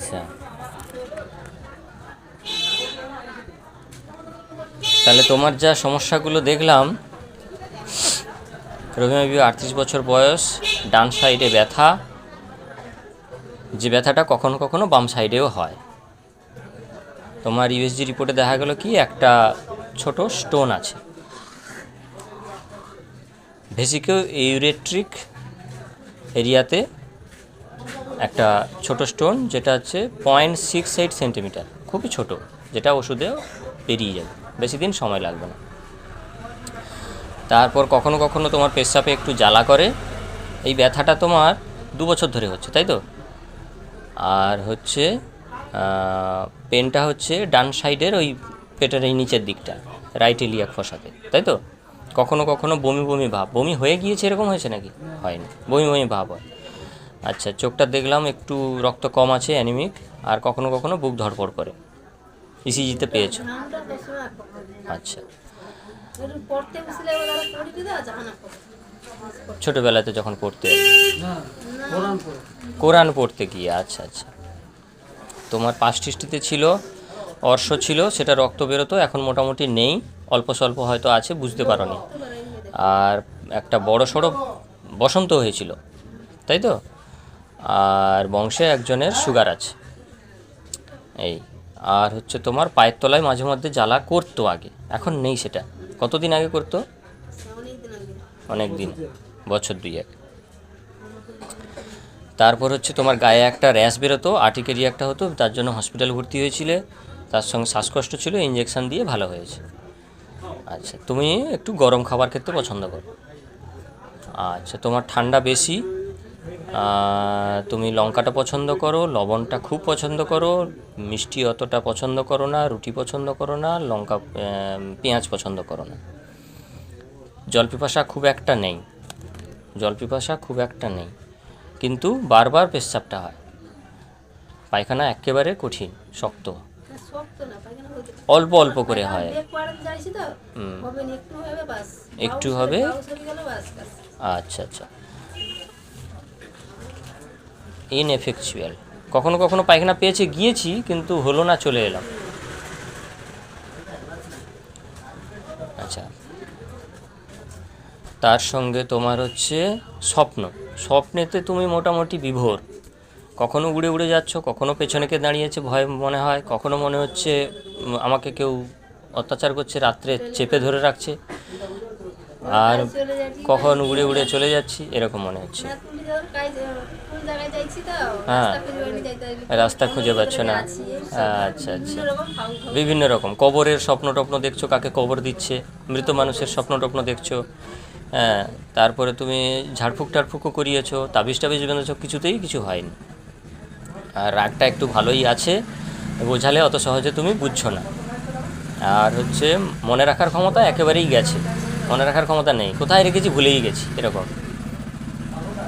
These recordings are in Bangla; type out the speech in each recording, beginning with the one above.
আচ্ছা। তাহলে তোমার যা সমস্যাগুলো দেখলাম রবিমা বিবি আটত্রিশ বছর বয়স, ডান সাইডে ব্যথা, যে ব্যথাটা কখনো কখনো বাম সাইডেও হয়। তোমার ইউএসজি রিপোর্টে দেখা গেল কি, একটা ছোট স্টোন আছে। ভেসিকো ইউরেট্রিক এরিয়াতে একটা ছোট স্টোন যেটা হচ্ছে পয়েন্ট সিক্স এইট সেন্টিমিটার। খুবই ছোট, যেটা ওষুধেও পেরিয়ে যাবে। বেশি দিন সময় লাগবে না। তারপর কখনো কখনো তোমার পেশাপে একটু জ্বালা করে। এই ব্যথাটা তোমার দু বছর ধরে হচ্ছে, তাই তো? আর হচ্ছে পেনটা হচ্ছে ডান সাইডের ওই পেটের এই নিচের দিকটা, রাইট এলিয়াক ফসাতে, তাই তো? কখনো কখনো বমি বমি ভাব। বমি হয়ে গিয়েছে এরকম হয়েছে নাকি? হয়নি। বমি বমি ভাব হয়। আচ্ছা চোখটা দেখলাম একটু রক্ত কম আছে অ্যানিমিক, আর কখনো কখনো বুক ধড়ফড় করে। ইসিজিতে পেয়েছ শোনা পড়ে আচ্ছা। ছোটোবেলাতে যখন পড়তে কোরআন পড়তে গিয়ে আচ্ছা আচ্ছা। তোমার পাঁচটিষ্টিতে ছিল, অর্শ ছিল, সেটা রক্ত বেরোতো, এখন মোটামুটি নেই, অল্প স্বল্প হয়তো আছে, বুঝতে পারোনি। আর একটা বড় সড়ো বসন্ত হয়েছিল, তাই তো? আর বংশে একজনের সুগার আছে। এই, আর হচ্ছে তোমার পায়ের তলায় মাঝে মধ্যে জ্বালা করতো আগে, এখন নেই সেটা। কতদিন আগে করতো? অনেক দিন বছর দুই এক তারপর হচ্ছে তোমার গায়ে একটা র্যাশ বেরোতো, আর্টিকেরি একটা হতো, তার জন্য হসপিটাল ভর্তি হয়েছিলে। তার সঙ্গে শ্বাসকষ্ট ছিল ইঞ্জেকশান দিয়ে ভালো হয়েছে। আচ্ছা তুমি একটু গরম খাবার খেতে পছন্দ করো। আচ্ছা তোমার ঠান্ডা বেশি তুমি লঙ্কাটা পছন্দ করো লবণটা খুব পছন্দ করো মিষ্টি অতটা পছন্দ করো না রুটি পছন্দ করো না লঙ্কা পেঁয়াজ পছন্দ করো না। জল পিপাসা খুব একটা নেই। জল পিপাসা খুব একটা নেই। কিন্তু বারবার পেচ্ছাপটা হয়। পায়খানা একেবারে কঠিন শক্ত। অল্প অল্প করে হয়। একটু হবে আচ্ছা আচ্ছা। ইনএফেকচুয়াল কখনো কখনো পায়খানা পেয়েছে, গিয়েছি, কিন্তু হলো না, চলে এলাম। আচ্ছা। তার সঙ্গে তোমার হচ্ছে স্বপ্ন। স্বপ্নেতে তুমি মোটামুটি বিভোর। কখনো উড়ে উড়ে যাচ্ছ, কখনো পেছনে কে দাঁড়িয়েছে ভয় মনে হয়, কখনো মনে হচ্ছে আমাকে কেউ অত্যাচার করছে, রাত্রে চেপে ধরে রাখছে। আর কখন উড়ে উড়ে চলে যাচ্ছি এরকম মনে হচ্ছে। হ্যাঁ। রাস্তা খুঁজে পাচ্ছ না। আচ্ছা আচ্ছা। বিভিন্ন রকম। কবরের স্বপ্ন টপ্ন দেখছ কাকে কবর দিচ্ছে? মৃত মানুষের স্বপ্ন টপ্ন দেখছ। হ্যাঁ তারপরে তুমি ঝাড়ফুঁক টাড়ফুঁকও করিয়েছো তাবিজ টাবিজ বেঁধেছো কিছুতেই কিছু হয়নি। আর রাগটা একটু ভালোই আছে বোঝালে অত সহজে তুমি বুঝছ না। আর হচ্ছে মনে রাখার ক্ষমতা একেবারেই গেছে। মনে রাখার ক্ষমতা নেই। কোথায় রেখেছি ভুলেই গেছি, এরকম।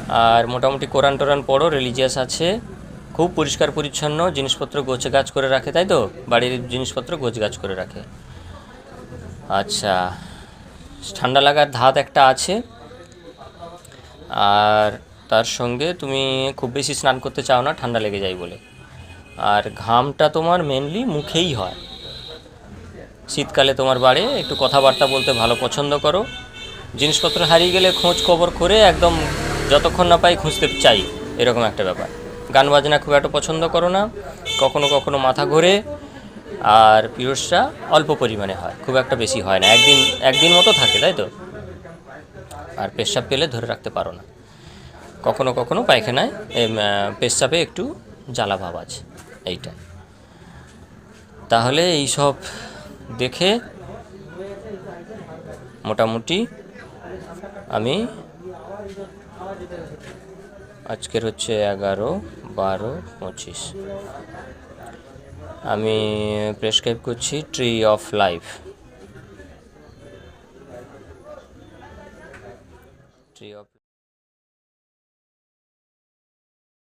আর মোটামুটি কোরআন টোরান পড়ো রিলিজিয়াস আছে। খুব পরিষ্কার পরিচ্ছন্ন, জিনিসপত্র গোছ গাছ করে রাখে, তাই তো? বাড়ির জিনিসপত্র গোছ গাছ করে রাখে। আচ্ছা ঠান্ডা লাগার ধাত একটা আছে। আর তার সঙ্গে তুমি খুব বেশি স্নান করতে চাও না, ঠান্ডা লেগে যায় বলে। আর ঘামটা তোমার মেনলি মুখেই হয়। শীতকালে তোমার বাড়ি, একটু কথাবার্তা বলতে ভালো পছন্দ করো। জিনিসপত্র হারিয়ে গেলে খোঁজ খবর করে একদম যতক্ষণ না পাই খুঁজতে চাই, এরকম একটা ব্যাপার। গান বাজনা খুব একটা পছন্দ করো না, কখনো কখনো মাথা ঘোরে, আর পিরসটা অল্প পরিমাণে হয়, খুব একটা বেশি হয় না, একদিন একদিন মতো থাকে, তাই তো? আর পেশাব পেলে ধরে রাখতে পারো না। কখনো কখনো পায়খানায় পেশাবে একটু জ্বালা ভাব আছে, এইটা। তাহলে এই সব দেখে মোটামুটি আমি আজকের হচ্ছে এগারো, বারো, পঁচিশ। আমি প্রেসক্রাইব করছি tree of life tree of